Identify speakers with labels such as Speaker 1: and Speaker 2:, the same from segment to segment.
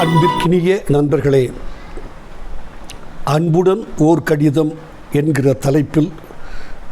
Speaker 1: அன்பிற்கினிய நண்பர்களே அன்புடன் ஓர் கடிதம் என்கிற தலைப்பில்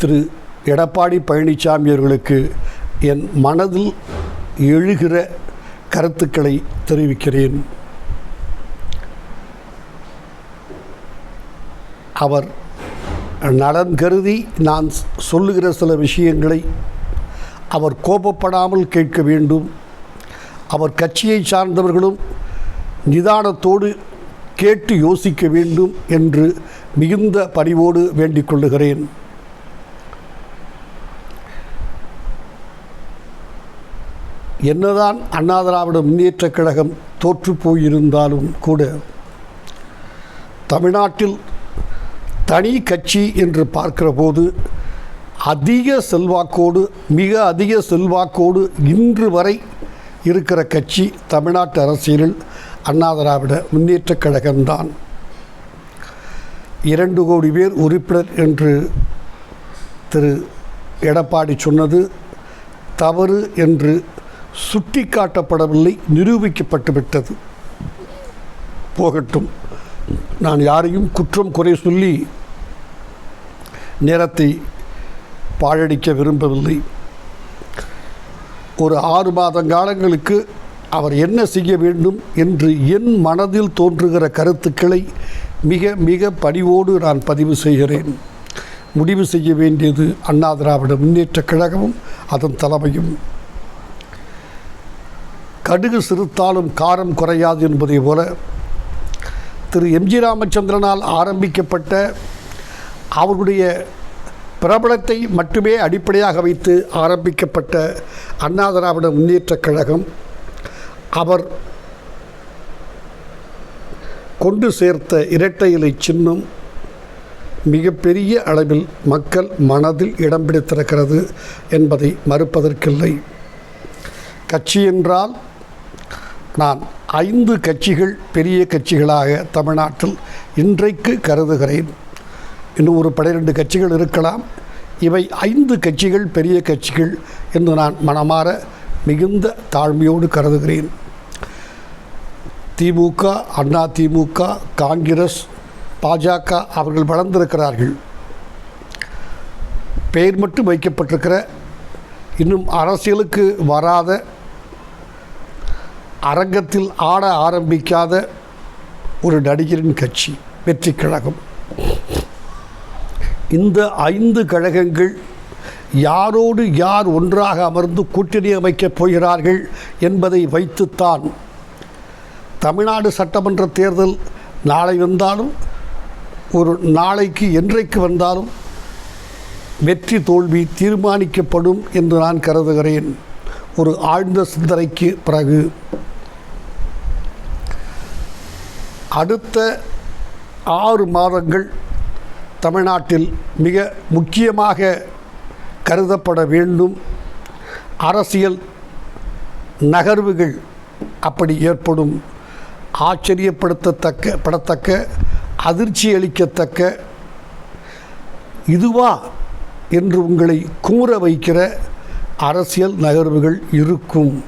Speaker 1: திரு. எடப்பாடி பழனிசாமி அவர்களுக்கு என் மனதில் எழுகிற கருத்துக்களை தெரிவிக்கிறேன். அவர் நலன் கருதி நான் சொல்லுகிற சில விஷயங்களை அவர் கோபப்படாமல் கேட்க வேண்டும். அவர் கட்சியை சார்ந்தவர்களும் நிதானத்தோடு கேட்டு யோசிக்க வேண்டும் என்று மிகுந்த பணிவோடு வேண்டிக் கொள்ளுகிறேன். என்னதான் அண்ணா திராவிட முன்னேற்றக் கழகம் தோற்று போயிருந்தாலும் கூட தமிழ்நாட்டில் தனி கட்சி என்று பார்க்கிற போது அதிக செல்வாக்கோடு மிக அதிக செல்வாக்கோடு இன்று வரை இருக்கிற கட்சி தமிழ்நாட்டு அரசியலில் அண்ணா திராவிட முன்னேற்றக் கழகம்தான் இரண்டு கோடி பேர் உறுப்பினர் என்று திரு. எடப்பாடி சொன்னது தவறு என்று சுட்டிக்காட்டப்படவில்லை நிரூபிக்கப்பட்டுவிட்டது. போகட்டும் நான் யாரையும் குற்றம் குறை சொல்லி நேரத்தை பாழடிக்க விரும்பவில்லை. ஒரு ஆறு மாத காலங்களுக்கு அவர் என்ன செய்ய வேண்டும் என்று என் மனதில் தோன்றுகிற கருத்துக்களை மிக மிக பணிவோடு நான் பதிவு செய்கிறேன். முடிவு செய்ய வேண்டியது அண்ணா திராவிட முன்னேற்றக் கழகமும் அதன் தலைமையும். கடுகு சிறுத்தாலும் காரம் குறையாது என்பதை போல திரு எம்ஜி ராமச்சந்திரனால் ஆரம்பிக்கப்பட்ட அவருடைய பிரபலத்தை மட்டுமே அடிப்படையாக வைத்து ஆரம்பிக்கப்பட்ட அண்ணா திராவிட முன்னேற்றக் கழகம் அவர் கொண்டு சேர்த்த இரட்டை இலை சின்னம் மிகப்பெரிய அளவில் மக்கள் மனதில் இடம் பிடித்திருக்கிறது என்பதை மறுப்பதற்கில்லை. கட்சி என்றால் நான் ஐந்து கட்சிகள் பெரிய கட்சிகளாக தமிழ்நாட்டில் இன்றைக்கு கருதுகிறேன். இன்னும் ஒரு பனிரெண்டு கட்சிகள் இருக்கலாம். இவை ஐந்து கட்சிகள் பெரிய கட்சிகள் என்று நான் மனமாற மிகுந்த தாழ்மையோடு கருதுகிறேன். திமுக அண்ணா திமுக காங்கிரஸ் பாஜக அவர்கள் வளர்ந்திருக்கிறார்கள். பெயர் மட்டும் வைக்கப்பட்டிருக்கிற இன்னும் அரசியலுக்கு வராத அரங்கத்தில் ஆட ஆரம்பிக்காத ஒரு நடிகரின் கட்சி வெற்றி கழகம். இந்த ஐந்து கழகங்கள் யாரோடு யார் ஒன்றாக அமர்ந்து கூட்டணி அமைக்கப் போகிறார்கள் என்பதை வைத்துத்தான் தமிழ்நாடு சட்டமன்ற தேர்தல் நாளை வந்தாலும் ஒரு நாளைக்கு என்றைக்கு வந்தாலும் வெற்றி தோல்வி தீர்மானிக்கப்படும் என்று நான் கருதுகிறேன். ஒரு ஆழ்ந்த சிந்தனைக்கு பிறகு. அடுத்த ஆறு மாதங்கள் தமிழ்நாட்டில் மிக முக்கியமாக கருதப்பட வேண்டும். அரசியல் நகர்வுகள் அப்படி ஏற்படும். ஆச்சரியப்படுத்தத்தக்க படத்தக்க அதிர்ச்சி அளிக்கத்தக்க இதுவா என்று உங்களை கூற வைக்கிற அரசியல் நகர்வுகள் இருக்கும்.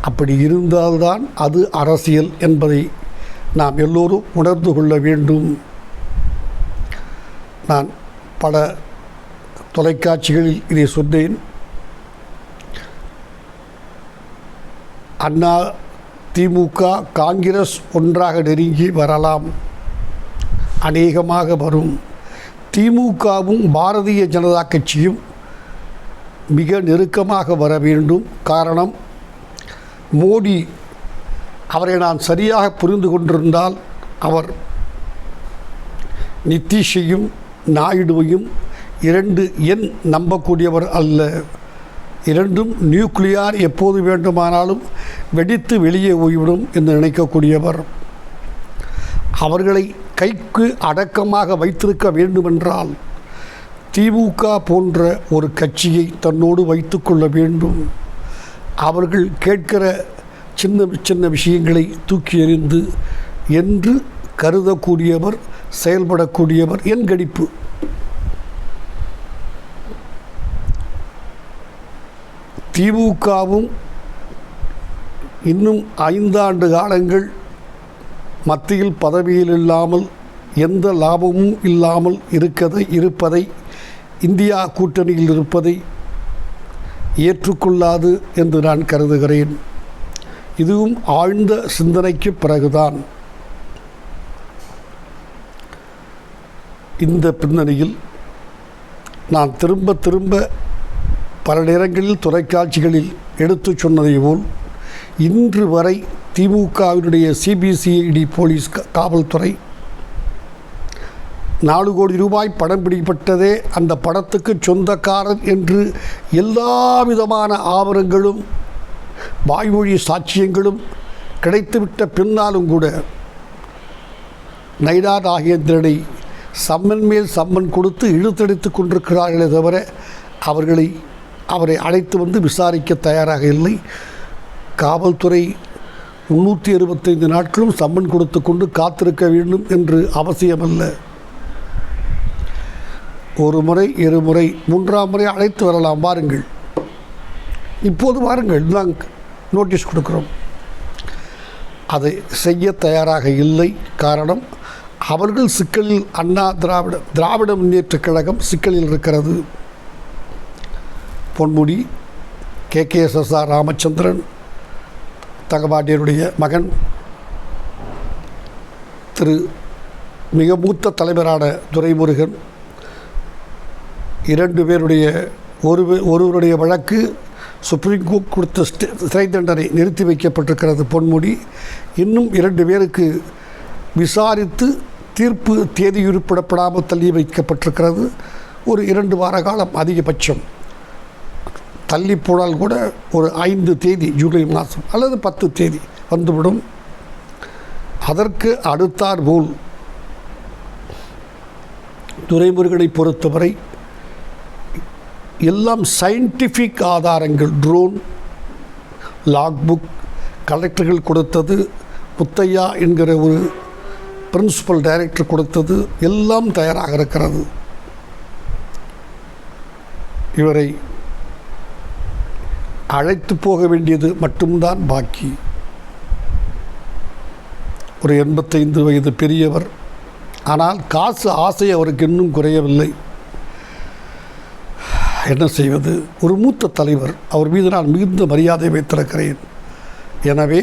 Speaker 1: அப்படி இருந்தால்தான் அது அரசியல் என்பதை நாம் எல்லோரும் உணர்ந்து கொள்ள வேண்டும். நான் பல தொலைக்காட்சிகளில் இதை சொன்னேன். அண்ணா திமுக காங்கிரஸ் ஒன்றாக நெருங்கி வரலாம். அநேகமாக வரும். திமுகவும் பாரதிய ஜனதா கட்சியும் மிக நெருக்கமாக வர வேண்டும். காரணம் மோடி அவரை நான் சரியாக புரிந்து கொண்டிருந்தால் அவர் நிதிஷையும் நாயுடுவையும் இரண்டு எண் நம்பக்கூடியவர் அல்ல. இரண்டும் நியூக்ளியார் எப்போது வேண்டுமானாலும் வெடித்து வெளியே போய்விடும் என்று நினைக்கக்கூடியவர். அவர்களை கைக்கு அடக்கமாக வைத்திருக்க வேண்டுமென்றால் திமுக போன்ற ஒரு கட்சியை தன்னோடு வைத்துக்கொள்ள வேண்டும். அவர்கள் கேட்கிற சின்ன சின்ன விஷயங்களை தூக்கி எறிந்து என்று கருதக்கூடியவர் செயல்படக்கூடியவர் என் திமுகவும் இன்னும் ஐந்தாண்டு காலங்கள் மத்தியில் பதவியில் இல்லாமல் எந்த லாபமும் இல்லாமல் இருக்கதை இருப்பதை இந்தியா கூட்டணியில் இருப்பதை ஏற்றுக்கொள்ளாது என்று நான் கருதுகிறேன். இதுவும் ஆழ்ந்த சிந்தனைக்கு பிறகுதான். இந்த பின்னணியில் நான் திரும்ப திரும்ப பல நேரங்களில் தொலைக்காட்சிகளில் எடுத்துச் சொன்னதை போல் இன்று வரை திமுகவினுடைய சிபிசிஐடி போலீஸ் காவல்துறை நாலு கோடி ரூபாய் படம் பிடிப்பட்டதே அந்த படத்துக்கு சொந்தக்காரன் என்று எல்லா விதமான ஆவணங்களும் வாய்மொழி சாட்சியங்களும் கிடைத்துவிட்ட பின்னாலும் கூட நைனா நாகேந்திரனை சம்மன் மேல் சம்மன் கொடுத்து இழுத்தடித்து கொண்டிருக்கிறார்களே தவிர அவர்களை அவரை அழைத்து வந்து விசாரிக்க தயாராக இல்லை. காவல்துறை முந்நூற்றி அறுபத்தைந்து நாட்களும் சம்மன் கொடுத்து கொண்டு காத்திருக்க வேண்டும் என்று அவசியமல்ல. ஒரு முறை இருமுறை மூன்றாம் முறை அழைத்து வரலாம். வாருங்கள். இப்போது வாருங்கள். நாங்கள் நோட்டீஸ் கொடுக்குறோம். அதை செய்ய தயாராக இல்லை. காரணம் அவர்கள் சிக்கலில் அண்ணா திராவிட திராவிட முன்னேற்றக் கழகம் சிக்கலில் இருக்கிறது. Ponmudi K K S S R Ramachandran தங்கபாண்டியனுடைய மகன் திரு மிக மூத்த தலைவரான துரைமுருகன் இரண்டு பேருடைய ஒரு ஒருவருடைய வழக்கு சுப்ரீம் கோர்ட் கொடுத்த சிறை தண்டனை நிறுத்தி வைக்கப்பட்டிருக்கிறது பொன்முடி. இன்னும் இரண்டு பேருக்கு விசாரித்து தீர்ப்பு தேதியுறிப்பிடப்படாமல் தள்ளி வைக்கப்பட்டிருக்கிறது. ஒரு இரண்டு வார காலம் அதிகபட்சம். தள்ளி போனால் கூட ஒரு ஐந்து தேதி ஜூலை மாதம் அல்லது பத்து தேதி வந்துவிடும். அதற்கு அடுத்தார் போல் துரைமுருகனை பொறுத்தவரை எல்லாம் சயின்டிஃபிக் ஆதாரங்கள் ட்ரோன் லாக்புக் கலெக்டர்கள் கொடுத்தது முத்தையா என்கிற ஒரு பிரின்சிபல் டைரக்டர் கொடுத்தது எல்லாம் தயாராக இருக்கிறது. இவரை அழைத்து போக வேண்டியது மட்டும்தான் பாக்கி. ஒரு எண்பத்தைந்து வயது பெரியவர். ஆனால் காசு ஆசை அவருக்கு இன்னும் குறையவில்லை. என்ன செய்வது? ஒரு மூத்த தலைவர் அவர் மீது நான் மிகுந்த மரியாதை வைத்திருக்கிறேன். எனவே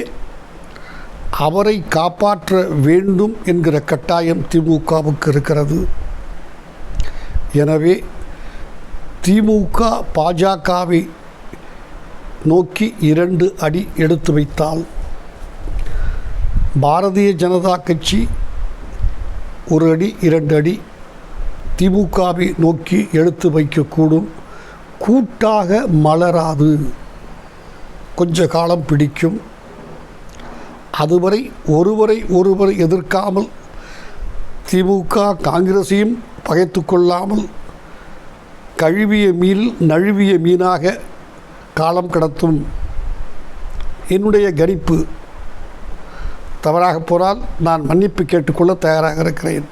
Speaker 1: அவரை காப்பாற்ற வேண்டும் என்கிற கட்டாயம் திமுகவுக்கு இருக்கிறது. எனவே திமுக பாஜகவை நோக்கி இரண்டு அடி எடுத்து வைத்தால் பாரதிய ஜனதா கட்சி ஒரு அடி இரண்டு அடி திமுகவை நோக்கி எடுத்து வைக்கக்கூடும். கூட்டாக மலராது. கொஞ்ச காலம் பிடிக்கும். அதுவரை ஒருவரை ஒருவர் எதிர்க்காமல் திமுக காங்கிரஸையும் பகைத்து கொள்ளாமல் கழுவிய மீன் நழுவிய மீனாக காலம் கடத்தும் என்னுடைய கணிப்பு தவறாக போனால் நான் மன்னிப்பு கேட்டுக்கொள்ள தயாராக இருக்கிறேன்.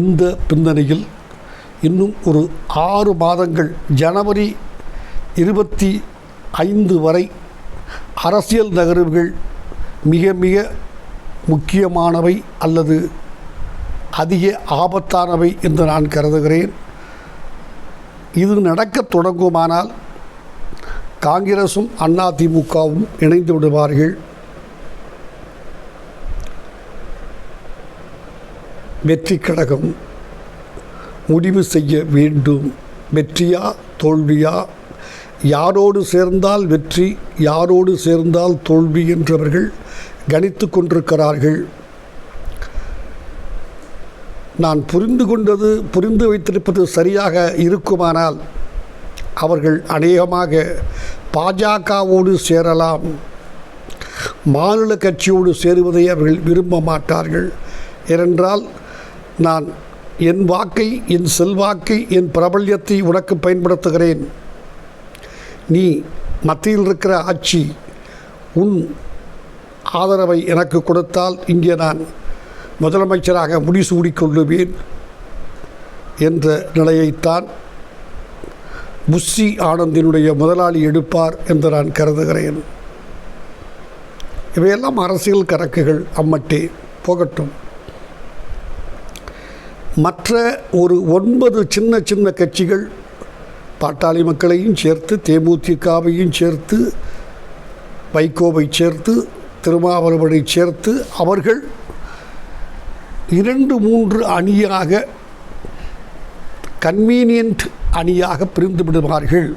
Speaker 1: இந்த பின்னணியில் இன்னும் ஒரு ஆறு மாதங்கள் ஜனவரி இருபத்தி ஐந்து வரை அரசியல் நகர்வுகள் மிக மிக முக்கியமானவை அல்லது அதிக ஆபத்தானவை என்று நான் கருதுகிறேன். இது நடக்கத் தொடங்குமானால் காங்கிரசும் அதிமுகவும் இணைந்து விடுவார்கள். வெற்றி கழகம் முடிவு செய்ய வேண்டும். வெற்றியா தோல்வியா? யாரோடு சேர்ந்தால் வெற்றி யாரோடு சேர்ந்தால் தோல்வி என்றவர்கள் கணித்து கொண்டிருக்கிறார்கள். நான் புரிந்து கொண்டது புரிந்து வைத்திருப்பது சரியாக இருக்குமானால் அவர்கள் அநேகமாக பாஜகவோடு சேரலாம் மாநில கட்சியோடு சேருவதை அவர்கள் விரும்ப மாட்டார்கள். ஏனென்றால் நான் என் வாக்கை என் செல்வாக்கை என் பிரபல்யத்தை உனக்கு பயன்படுத்துகிறேன். நீ மத்தியில் இருக்கிற ஆட்சி உன் ஆதரவை எனக்கு கொடுத்தால் இங்கே நான் முதலமைச்சராக முடிசூடிக்கொள்ளுவேன் என்ற நிலையைத்தான் புஷ்ஷி ஆனந்தினுடைய முதலாளி எடுப்பார் என்று நான் கருதுகிறேன். இவையெல்லாம் அரசியல் கணக்குகள் அம்மட்டே போகட்டும். மற்ற ஒரு ஒன்பது சின்ன சின்ன கட்சிகள் பாட்டாளி மக்களையும் சேர்த்து தேமுதிகவையும் சேர்த்து வைகோவை சேர்த்து திருமாவளவனை சேர்த்து அவர்கள் இரண்டு மூன்று அணியாக கன்வீனியன்ட் அணியாக பிரிந்து விடுவார்கள்.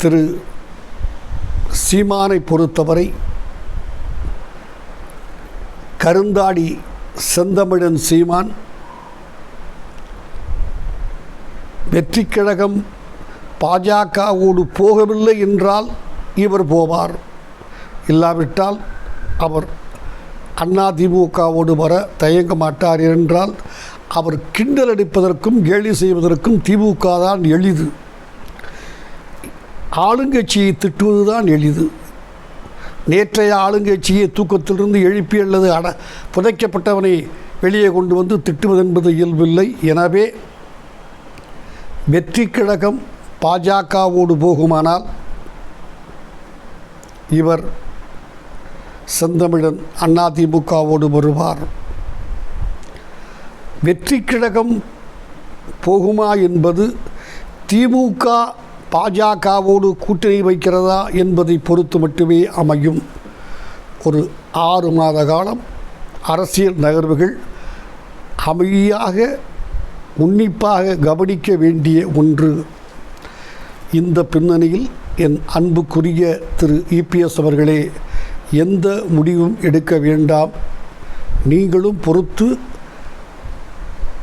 Speaker 1: திரு சீமானை பொறுத்தவரை கருந்தாடி செந்தமிழன் சீமான் வெற்றிக்கழகம் பாஜகவோடு போகவில்லை என்றால் இவர் போவார். இல்லாவிட்டால் அவர் அதிமுகவோடு வர தயங்க மாட்டார் என்றால் அவர் கிண்டல் அடிப்பதற்கும் கேலி செய்வதற்கும் திமுக தான் எளிது. ஆளுங்கட்சியை திட்டுவதுதான் எளிது. நேற்றைய ஆளுங்கட்சியை தூக்கத்திலிருந்து எழுப்பி அல்லது அட புதைக்கப்பட்டவனை வெளியே கொண்டு வந்து திட்டுவது என்பது இயல்பில்லை. எனவே வெற்றி கழகம் பாஜகவோடு போகுமானால் இவர் செந்தமிழன் அதிமுகவோடு வருவார். வெற்றி கழகம் போகுமா என்பது திமுக பாஜகவோடு கூட்டணி வைக்கிறதா என்பதை பொறுத்து மட்டுமே அமையும். ஒரு ஆறு மாத காலம் அரசியல் நகர்வுகள் அமைதியாக உன்னிப்பாக கவனிக்க வேண்டிய ஒன்று. இந்த பின்னணியில் என் அன்புக்குரிய திரு இபிஎஸ் அவர்களே எந்த முடிவும் எடுக்க வேண்டாம். நீங்களும் பொறுத்து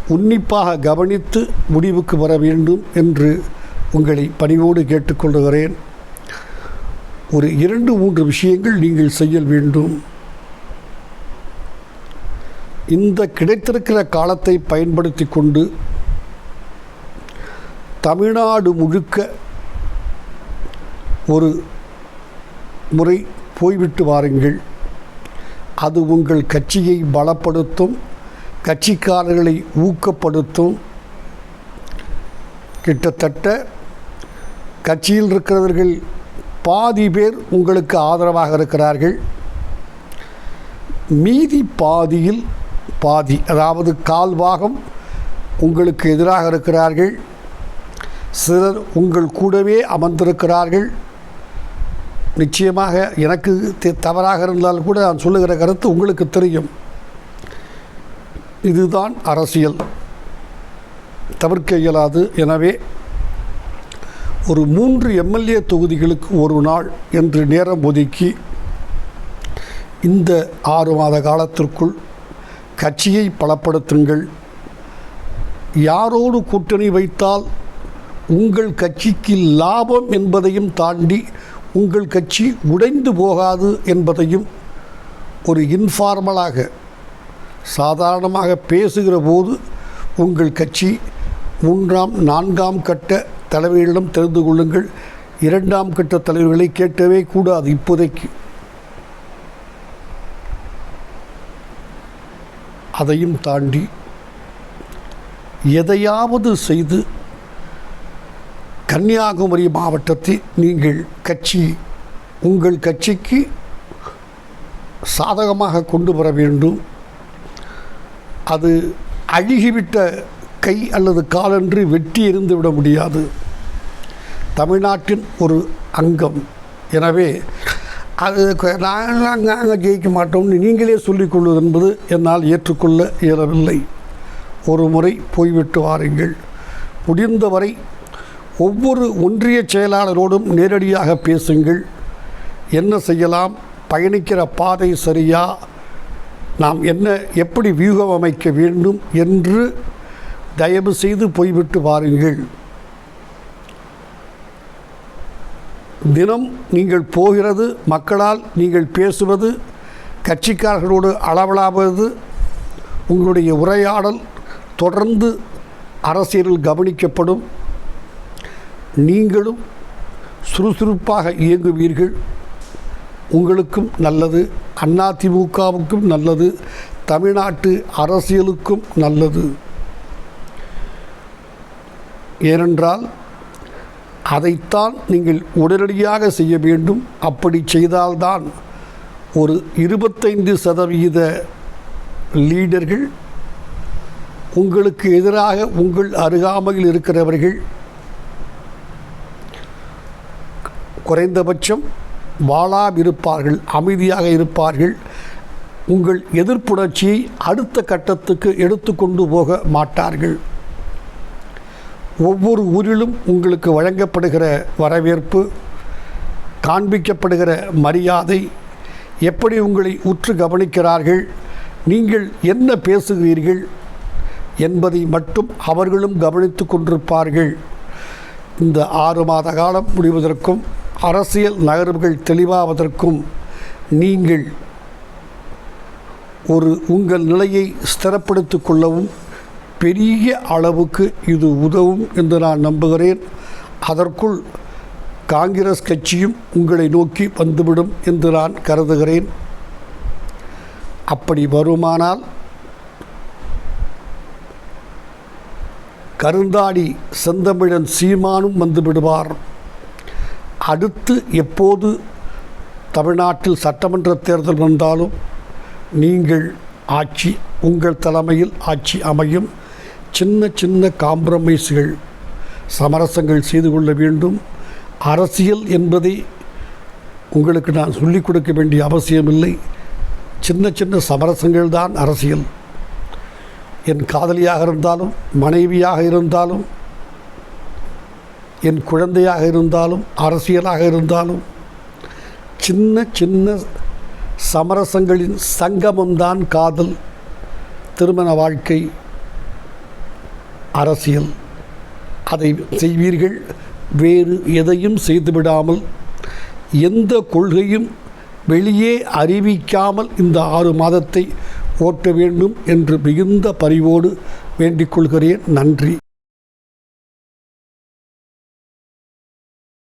Speaker 1: உன்னிப்பாக கவனித்து முடிவுக்கு வர வேண்டும் என்று உங்களை பணிவோடு கேட்டுக்கொள்கிறேன். ஒரு இரண்டு மூன்று விஷயங்கள் நீங்கள் செய்ய வேண்டும். இந்த கிடைத்திருக்கிற காலத்தை பயன்படுத்தி கொண்டு தமிழ்நாடு முழுக்க ஒரு முறை போய்விட்டு வாருங்கள். அது உங்கள் கட்சியை பலப்படுத்தும் கட்சிக்காரர்களை ஊக்கப்படுத்தும். கிட்டத்தட்ட கட்சியில் இருக்கிறவர்கள் பாதி பேர் உங்களுக்கு ஆதரவாக இருக்கிறார்கள். மீதி பாதியில் பாதி அதாவது கால்வாகம் உங்களுக்கு எதிராக இருக்கிறார்கள். சிலர் உங்கள் கூடவே அமர்ந்திருக்கிறார்கள். நிச்சயமாக எனக்கு தவறாக இருந்தால் கூட நான் சொல்லுகிற கருத்து உங்களுக்கு தெரியும். இதுதான் அரசியல். தவிர்க்க இயலாது. எனவே ஒரு மூன்று எம்எல்ஏ தொகுதிகளுக்கு ஒரு நாள் என்று நேரம் ஒதுக்கி இந்த ஆறு மாத காலத்திற்குள் கட்சியை பலப்படுத்துங்கள். யாரோடு கூட்டணி வைத்தால் உங்கள் கட்சிக்கு லாபம் என்பதையும் தாண்டி உங்கள் கட்சி உடைந்து போகாது என்பதையும் ஒரு இன்ஃபார்மலாக சாதாரணமாக பேசுகிற போது உங்கள் கட்சி மூன்றாம் நான்காம் கட்ட தலைவர்களிடம் தெரிந்து கொள்ளுங்கள். இரண்டாம் கட்ட தலைவர்களை கேட்கவே கூடாது இப்போதைக்கு. அதையும் தாண்டி எதையாவது செய்து கன்னியாகுமரி மாவட்டத்தில் நீங்கள் கட்சி உங்கள் கட்சிக்கு சாதகமாக கொண்டு வர வேண்டும். அது அழுகிவிட்ட கை அல்லது காலன்று வெட்டி இருந்து விட முடியாது. தமிழ்நாட்டின் ஒரு அங்கம். எனவே அது நாங்கள் நாங்கள் ஜெயிக்க மாட்டோம்னு நீங்களே சொல்லிக் கொள்வது என்பது என்னால் ஏற்றுக்கொள்ள இயலவில்லை. ஒரு முறை போய்விட்டு வாருங்கள். முடிந்தவரை ஒவ்வொரு ஒன்றிய செயலாளரோடும் நேரடியாக பேசுங்கள். என்ன செய்யலாம்? பயணிக்கிற பாதை சரியா? நாம் என்ன எப்படி வியூகம் அமைக்க வேண்டும் என்று தயவு செய்து போய்விட்டு வாருங்கள். தினம் நீங்கள் போகிறது மக்களால் நீங்கள் பேசுவது கட்சிக்காரர்களோடு அளவலாவது உங்களுடைய உரையாடல் தொடர்ந்து அரசியலில் கவனிக்கப்படும். நீங்களும் சுறுசுறுப்பாக இயங்குவீர்கள். உங்களுக்கும் நல்லது அதிமுகவுக்கும் நல்லது தமிழ்நாட்டு அரசியலுக்கும் நல்லது. ஏனென்றால் அதைத்தான் நீங்கள் உடனடியாக செய்ய வேண்டும். அப்படி செய்தால்தான் ஒரு இருபத்தைந்து சதவீத லீடர்கள் உங்களுக்கு எதிராக உங்கள் அருகாமையில் இருக்கிறவர்கள் குறைந்தபட்சம் வாழாவிருப்பார்கள் அமைதியாக இருப்பார்கள். உங்கள் எதிர்ப்புணர்ச்சியை அடுத்த கட்டத்துக்கு எடுத்துக்கொண்டு போக மாட்டார்கள். ஒவ்வொரு ஊரிலும் உங்களுக்கு வழங்கப்படுகிற வரவேற்பு காண்பிக்கப்படுகிற மரியாதை எப்படி உங்களை உற்று கவனிக்கிறார்கள் நீங்கள் என்ன பேசுகிறீர்கள் என்பதை மட்டும் அவர்களும் கவனித்து கொண்டிருப்பார்கள். இந்த ஆறு மாத காலம் முடிவதற்கும் அரசியல் நகர்வுகள் தெளிவாவதற்கும் நீங்கள் ஒரு உங்கள் நிலையை ஸ்திரப்படுத்திக் கொள்ளவும் பெரிய அளவுக்கு இது உதவும் என்று நான் நம்புகிறேன். அதற்குள் காங்கிரஸ் கட்சியும் உங்களை நோக்கி வந்துவிடும் என்று நான் கருதுகிறேன். அப்படி வருமானால் கருந்தாடி செந்தமிழன் சீமானும் வந்துவிடுவார் அடுத்து எப்போது தமிழ்நாட்டில் சட்டமன்ற தேர்தல் வந்தாலும் நீங்கள் ஆட்சி உங்கள் தலைமையில் ஆட்சி அமையும். சின்ன சின்ன காம்ப்ரமைஸ்கள் சமரசங்கள் செய்து கொள்ள வேண்டும். அரசியல் என்பதை உங்களுக்கு நான் சொல்லிக் கொடுக்க வேண்டிய அவசியமில்லை. சின்ன சின்ன சமரசங்கள் தான் அரசியல். என் காதலியாக இருந்தாலும் மனைவியாக இருந்தாலும் என் குழந்தையாக இருந்தாலும் அரசியலாக இருந்தாலும் சின்ன சின்ன சமரசங்களின் சங்கமம்தான் காதல் திருமண வாழ்க்கை அரசியல். அதை செய்வீர்கள் வேறு எதையும் செய்துவிடாமல் எந்த கொள்கையும் வெளியே அறிவிக்காமல் இந்த ஆறு மாதத்தை ஓட்ட வேண்டும் என்று மிகுந்த பரிவோடு வேண்டிக் கொள்கிறேன். நன்றி.